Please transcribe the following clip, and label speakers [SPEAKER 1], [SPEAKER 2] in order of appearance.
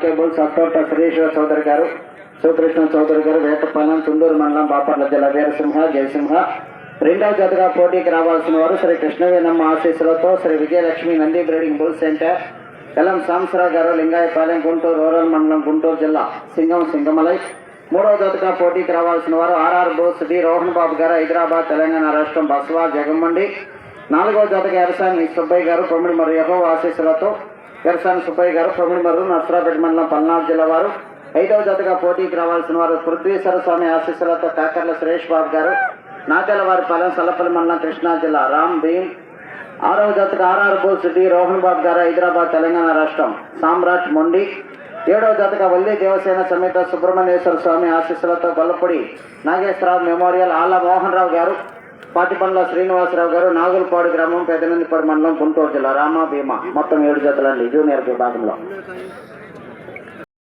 [SPEAKER 1] Cable సత్తోట శ్రీశ్వర Chowdary గారు శ్రీకృష్ణ చౌదరి గారు వేటపాలెం తుండూరు మండలం బాపర్ల జిల్లా వీరసింహ జయసింహ. రెండవ జతగా పోటీకి రావాల్సిన వారు శ్రీ కృష్ణవేనమ్మ ఆశీస్సులతో Sri Vijayalakshmi Nandi breeding bull centre Kalam Samsarao garu Lingayapalem Guntur rural మండలం గుంటూరు జిల్లా సింగం సింగమలై. మూడవ జతగా పోటీకి రావాల్సిన వారు ఆర్ఆర్ బోస్ డి రోహన్ బాబు గారు హైదరాబాద్ తెలంగాణ రాష్ట్రం బస్వా జగమ్మండి నాలుగవ జతగా ఎరసాని సుబ్బయ్య గారు కొమ్మిడి మరియు యహో ఆశీస్సులతో ఎరసాని సుబ్బయ్య గారు కొమ్మిడి మర్రు నర్సరాపేట మండలం పల్నాడు జిల్లా వారు. ఐదవ జతగా పోటీకి రావాల్సిన వారు పృథ్వీశ్వర స్వామి ఆశీస్సులతో కాకర్ల సురేష్ బాబు గారు. నాటెల వారి పాలెం సల్లపల్లి మండలం కృష్ణా జిల్లా రామ్ భీమ్. ఆరవ జతగా ఆర్ఆర్ బోస్ డి రోహన్ బాబు గారు హైదరాబాద్ తెలంగాణ రాష్ట్రం. సామ్రాట్ మొండి. ఏడవ జతగా వల్లి దేవసేన సమేత సుబ్రహ్మణ్యేశ్వర స్వామి ఆశీస్సులతో గొల్లపూడి నాగేశ్వరరావు మెమోరియల్ ఆళ్ళ మోహన్ రావు గారు. పాతిపండ్ల శ్రీనివాసరావు గారు నాగులపాడు గ్రామం పెదనందిపాడు మండలం గుంటూరు జిల్లా రామా భీమా. మొత్తం ఏడు జతలండి. జూనియర్ విభాగంలో.